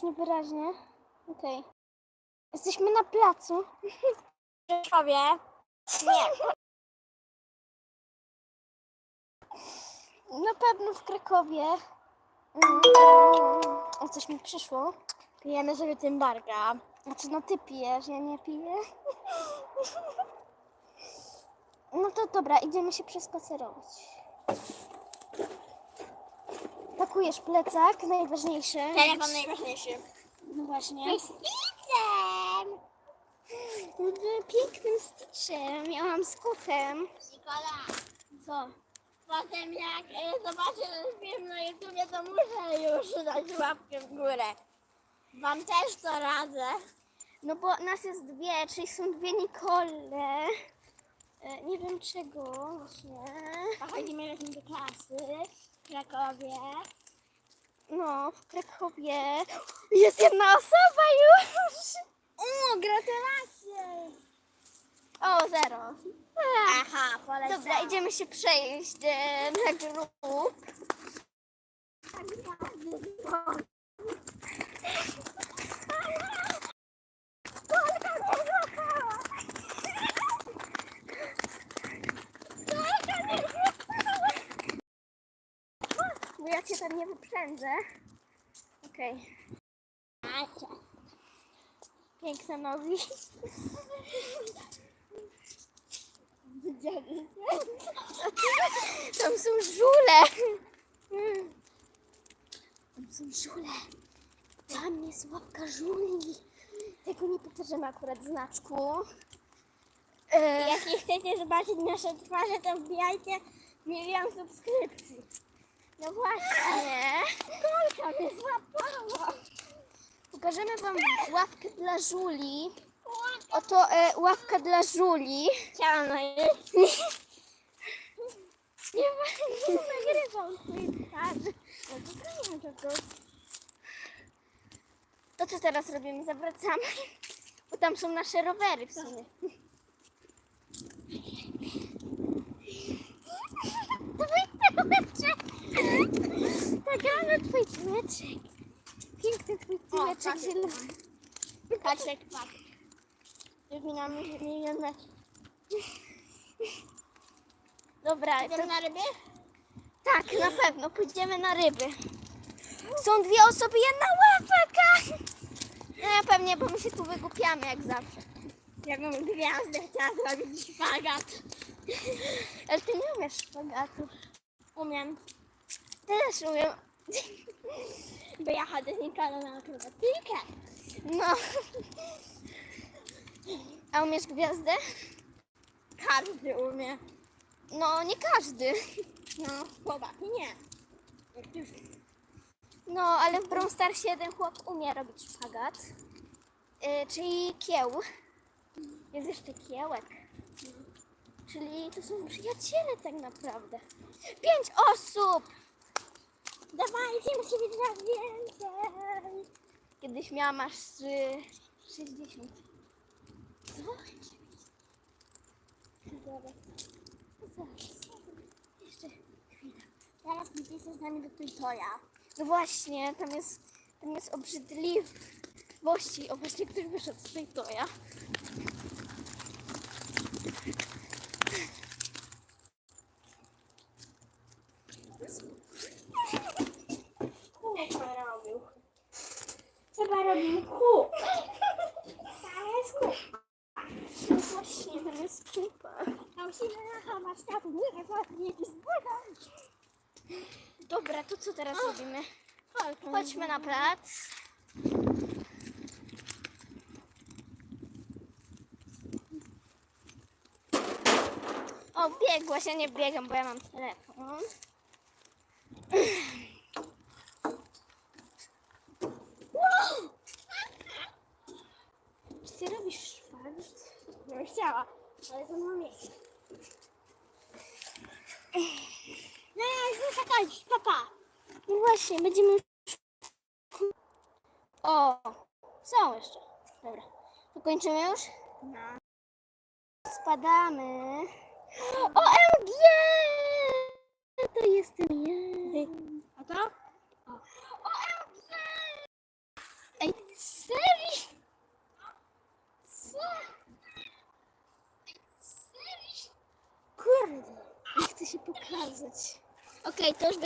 jakoś niewyraźnie. Okej. Jesteśmy na placu. Rzeszowie. Nie. Na pewno w Krakowie. Mm, O, coś mi przyszło. Pijemy sobie tym barka. Znaczy, no ty pijesz, ja nie piję. No to dobra, idziemy się przespacerować. Pakujesz plecak, najważniejsze. Telefon najważniejszy. No właśnie. Stitchem! Pięknym stitchem. Miałam z kotem. Nikola, Co? potem jak e, zobaczę film na YouTubie, to muszę już dać łapkę w górę. Wam też to radzę. No bo nas jest dwie, czyli są dwie Nikole. E, Nie wiem czego właśnie. Pochodzimy razem do klasy w Krakowie. No, w Krakowie. Jest jedna osoba już! O, gratulacje! O, zero. Aha, polecam. Dobra, idziemy się przejść e, na grup. Bo ja cię tam nie wyprzędzę. Okej, piękne nogi. Tam są żule. Tam są żule. Tam jest łapka żuli. Tego nie pokażemy akurat znaczku. Jeśli chcecie zobaczyć nasze twarze, to wbijajcie milion subskrypcji. No właśnie. Kolka mnie złapała. Pokażemy wam ławkę dla żuli. Oto e, ławka dla żuli. Chciałam na jeść. Nie, nie nagrywam twojej twarzy. To co teraz robimy? Zawracamy. Bo tam są nasze rowery w sumie. Tyłeczek. Piękny tak. zielony. Patrzek, patrz. Wypinamy się milion metrów. Dobra, Idziemy to, na ryby? tak, na pewno pójdziemy na ryby. Są dwie osoby, jedna łapaka. No pewnie, bo my się tu wygłupiamy jak zawsze. Jakbym gwiazdę chciała zrobić szpagat. Ale ty nie umiesz szpagatu. Umiem, Też umiem. bo ja chodzę z Nikolą na akrobatykę. No. A umiesz gwiazdę? Każdy umie. No, nie każdy. No, chłopaki nie. Jak już No, ale w Brawl Starsie jeden chłop umie robić szpagat. Yy, czyli kieł. Jest jeszcze kiełek. Czyli to są przyjaciele tak naprawdę. Pięć osób! Dawajcie, musi być nas więcej. Kiedyś miałam aż y, 60. Co? Dobra. Zaraz. Jeszcze chwilę. Teraz idziecie z nami do Tujtoja. No właśnie, tam jest, tam jest obrzydliwości. O właśnie, ktoś wyszedł z tej toja. Kupa robił. Chyba robił kup. Tam jest kup. No właśnie, tam jest kupa. A musimy tak, nie wiem, jakiś błagam. Dobra, to co teraz robimy? Chodźmy. Na plac. O, biegłaś, ja nie biegam, bo ja mam telefon. Czy ty robisz szpagat? Nie chciała, ale to ma miejsce. No ja już muszę kończyć, papa. No właśnie, będziemy już... O, są jeszcze. Dobra, to kończymy już? No. Spadamy. OMG! To jestem ja. A to? OMG! chce się pokazać. Okej, to już